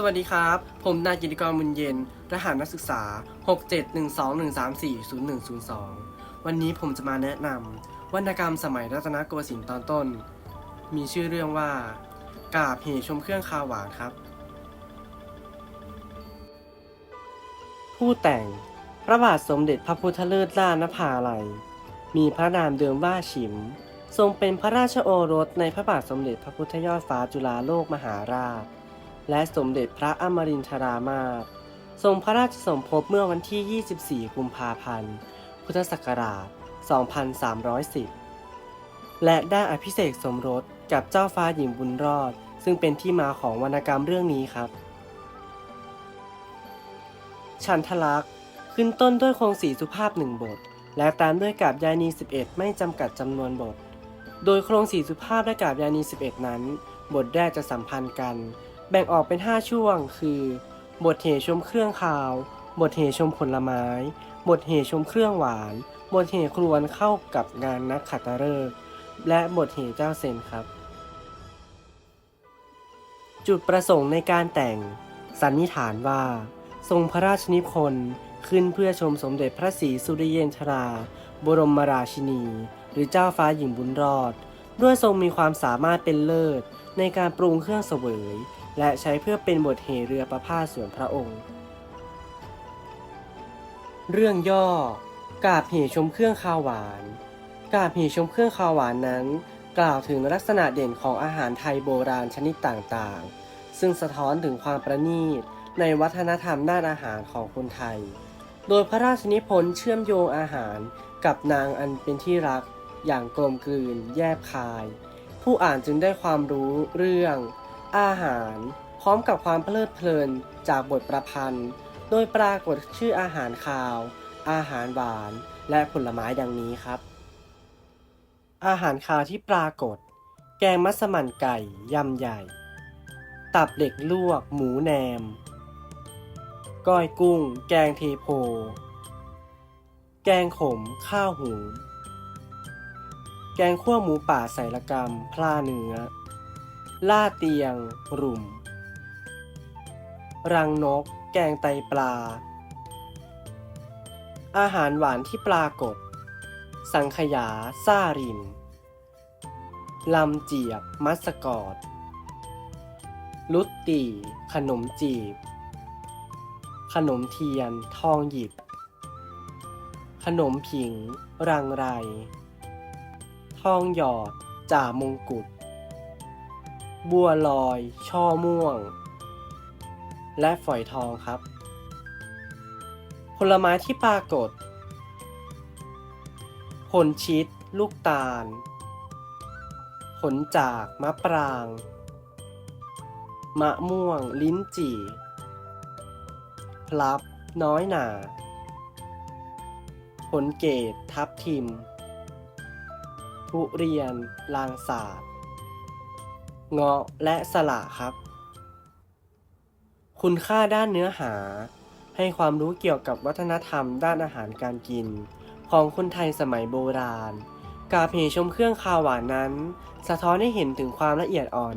สวัสดีครับ ผมนายกิติกรมุนเย็น รหัสนักศึกษา 67121340102 วันนี้ผมจะมาแนะนำวรรณกรรมสมัยรัตนโกสินทร์ตอนต้น มีชื่อเรื่องว่า กาบเหชมเครื่องคาหวานครับ ผู้แต่ง พระบาทสมเด็จพระพุทธเลิศล่านภาลัย มีพระนามเดิมว่าฉิม ทรงเป็นพระราชโอรสในพระบาทสมเด็จพระพุทธยอดฟ้าจุฬาโลกมหาราช และสมเด็จพระอมรินทรามาศทรงพระราชสมภพเมื่อวันที่ 24 กุมภาพันธ์ พุทธศักราช 2310 และได้อภิเษกสมรสกับเจ้าฟ้าหญิงบุญรอด ซึ่งเป็นที่มาของวรรณกรรมเรื่องนี้ครับฉันทลักษ์ขึ้นต้นด้วยโครงสีสุภาพหนึ่งบท และตามด้วยกาบยานี 11 ไม่จำกัดจำนวนบท โดยโครงสีสุภาพและกาบยานี 11 นั้น บทแรกจะสัมพันธ์กัน แบ่งออกเป็น 5 ช่วง คือ บทเหชมเครื่องคาว บทเหชมผลไม้ บทเหชมเครื่องหวาน บทเหครวนเข้ากับงานนักขัตฤกษ์และบทเหเจ้าเซนครับ จุดประสงค์ในการแต่ง สันนิษฐานว่า ทรงพระราชนิพนธ์ขึ้นเพื่อชมสมเด็จพระศรีสุริเยนทรา บรมราชินี หรือเจ้าฟ้าหญิงบุญรอด ด้วยทรงมีความสามารถเป็นเลิศในการปรุงเครื่องเสวย และใช้เพื่อเป็นบทเหเรือประพาสส่วนพระองค์ เรื่องย่อกาบเหชมเครื่องคาวหวาน กาบเหชมเครื่องคาวหวานนั้น กล่าวถึงลักษณะเด่นของอาหารไทยโบราณชนิดต่างๆ ซึ่งสะท้อนถึงความประณีตในวัฒนธรรมด้านอาหารของคนไทย โดยพระราชนิพนธ์เชื่อมโยงอาหารกับนางอันเป็นที่รักอย่างกลมกลืน แยบคาย ผู้อ่านจึงได้ความรู้เรื่อง อาหาร พร้อมกับความเพลิดเพลินจากบทประพันธ์ โดยปรากฏชื่ออาหารคาว อาหารหวาน และผลไม้ดังนี้ครับ อาหารคาวที่ปรากฏ แกงมัสมั่นไก่ยำใหญ่ ตับเด็กลวก หมูแหนม ก้อยกุ้ง แกงเทโพ แกงขม ข้าวหุงแกงขั่วหมูป่าใส่ละกำพล่าเนื้อ ล่าเตียง รุม รังนก แกงไตปลา อาหารหวานที่ปรากฏ สังขยา ซ่าริมลำเจียบ มัสกอด ลุตตี ขนมจีบ ขนมเทียน ทองหยิบ ขนมผิง รังไร ทองหยอด จ่ามงกุฎ บัวลอย ช่อม่วง และฝอยทองครับ ผลไม้ที่ปรากฏ ผลชิด ลูกตาล ผลจากมะปราง มะม่วง ลิ้นจี่ พลับ น้อยหนาผลเกตทับทิม ทุเรียน ลางสาด เงาะและสละครับ คุณค่าด้านเนื้อหา ให้ความรู้เกี่ยวกับวัฒนธรรมด้านอาหารการกิน ของคนไทยสมัยโบราณ กาเพชมเครื่องคาวหวานนั้น สะท้อนให้เห็นถึงความละเอียดอ่อน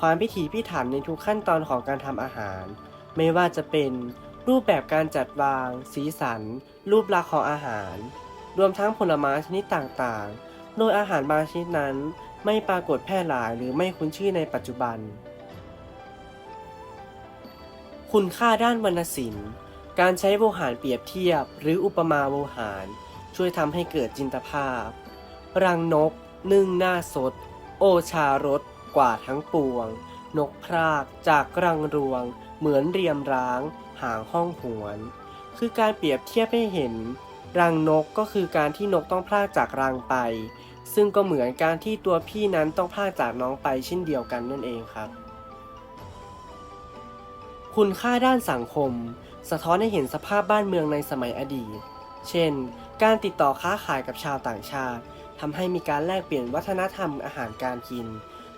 ความพิถีพิถันในทุกขั้นตอนของการทำอาหาร ไม่ว่าจะเป็นรูปแบบการจัดวาง สีสัน รูปลักษณ์ของอาหาร รวมทั้งผลไม้ชนิดต่างๆ โดยอาหารบางชนิดนั้น ไม่ปรากฏแพร่หลายหรือไม่คุ้นชื่อในปัจจุบัน คุณค่าด้านวรรณศิลป์ การใช้โวหารเปรียบเทียบ หรืออุปมาโวหาร ช่วยทำให้เกิดจินตภาพ รังนก นึ่งหน้าสด โอชารสกว่าทั้งปวง นกพรากจากรังรวง เหมือนเรียมร้าง หางห้องหวน คือการเปรียบเทียบให้เห็น รังนกก็คือการที่นกต้องพลากจากรังไป ซึ่งก็เหมือนการที่ตัวพี่นั้นต้องพลากจากน้องไปเช่นเดียวกันนั่นเองครับ คุณค่าด้านสังคม สะท้อนให้เห็นสภาพบ้านเมืองในสมัยอดีต เช่น การติดต่อค้าขายกับชาวต่างชาติทำให้มีการแลกเปลี่ยนวัฒนธรรมอาหารการกิน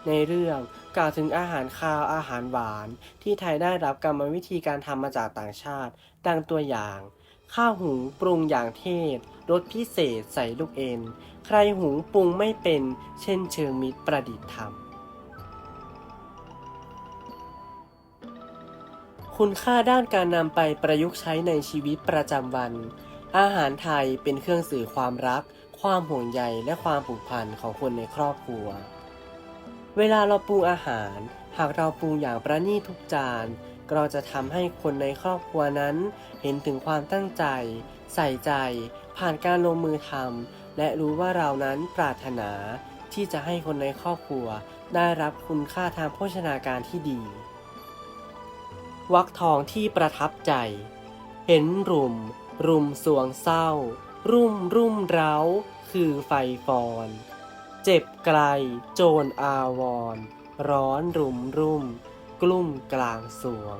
ในเรื่องกล่าวถึงอาหารคาวอาหารหวาน ที่ไทยได้รับกรรมวิธีการทำมาจากต่างชาติ ดังตัวอย่าง ข้าวหุงปรุงอย่างเทศรสพิเศษใส่ลูกเอ็น ใครหุงปรุงไม่เป็น เช่นเชิงมิตรประดิษฐ์ทำคุณค่าด้านการนำไปประยุกต์ใช้ในชีวิตประจำวัน อาหารไทยเป็นเครื่องสื่อความรัก ความห่วงใยและความผูกพันของคนในครอบครัว เวลาเราปรุงอาหาร หากเราปรุงอย่างประณีตทุกจาน ก็จะทำให้คนในครอบครัวนั้น เห็นถึงความตั้งใจ ใส่ใจ ผ่านการลงมือทำและรู้ว่าเรานั้นปรารถนา ที่จะให้คนในครอบครัว ได้รับคุณค่าทางโภชนาการที่ดี วักทองที่ประทับใจ เห็นรุม รุมสวงเศร้า รุ่มรุ่มเร้า คือไฟฟอน เจ็บไกล โจรอาวร ร้อนรุมรุ่ม กลุ่มกลางสวง